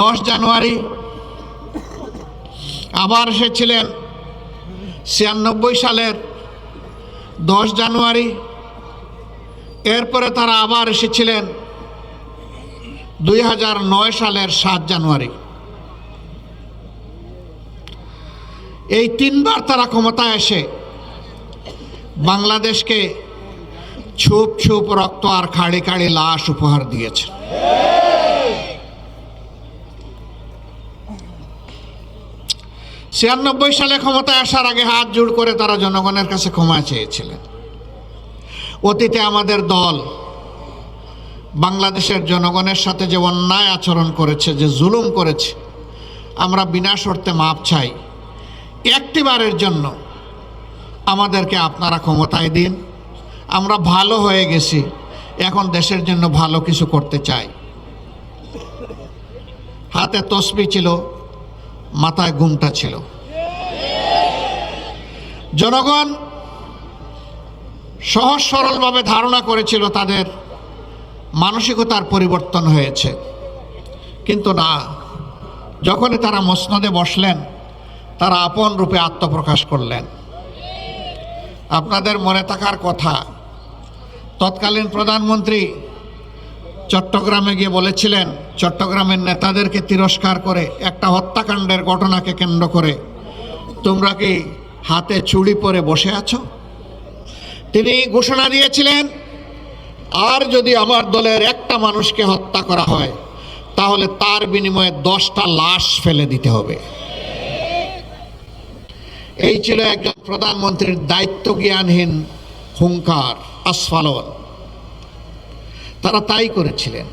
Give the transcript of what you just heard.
দশ জানুয়ারি। আবার এসেছিলেন ছিয়ানব্বই সালের দশ জানুয়ারি। এরপরে তারা আবার এসেছিলেন দুই নয় সালের সাত জানুয়ারি। এই তিনবার তারা ক্ষমতায় এসে বাংলাদেশকে ছুপ ছুপ রক্ত আর খাড়ি খাড়ি লাশ উপহার দিয়েছে। ছিয়ানব্বই সালে ক্ষমতায় আসার আগে হাত জোড় করে তারা জনগণের কাছে ক্ষমা চেয়েছিলেন। অতীতে আমাদের দল বাংলাদেশের জনগণের সাথে যে অন্যায় আচরণ করেছে, যে জুলুম করেছে, আমরা বিনা শর্তে মাপ চাই। একটিবারের জন্য আমাদেরকে আপনারা ক্ষমতায় দিন। আমরা ভালো হয়ে গেছি, এখন দেশের জন্য ভালো কিছু করতে চাই। হাতে তসবি ছিল মাথায় ঘুমটা ছিল। জনগণ সহজ সরলভাবে ধারণা করেছিল তাদের মানসিকতার পরিবর্তন হয়েছে। কিন্তু না, যখনই তারা মসনদে বসলেন, তারা আপন রূপে আত্মপ্রকাশ করলেন। আপনাদের মনে থাকার কথা, তৎকালীন প্রধানমন্ত্রী চট্টগ্রামে গিয়ে বলেছিলেন, চট্টগ্রামের নেতাদেরকে তিরস্কার করে একটা হত্যাকাণ্ডের ঘটনাকে কেন্দ্র করে তোমরা কি হাতে চুড়ি পরে বসে আছো? তিনি ঘোষণা দিয়েছিলেন, আর যদি আমার দলের একটা মানুষকে হত্যা করা হয়, তাহলে তার বিনিময়ে দশটা লাশ ফেলে দিতে হবে। এই ছিল একজন প্রধানমন্ত্রীর দায়িত্ব জ্ঞানহীন হুঙ্কার, আস্ফালন। তারা তাই করেছিলেন।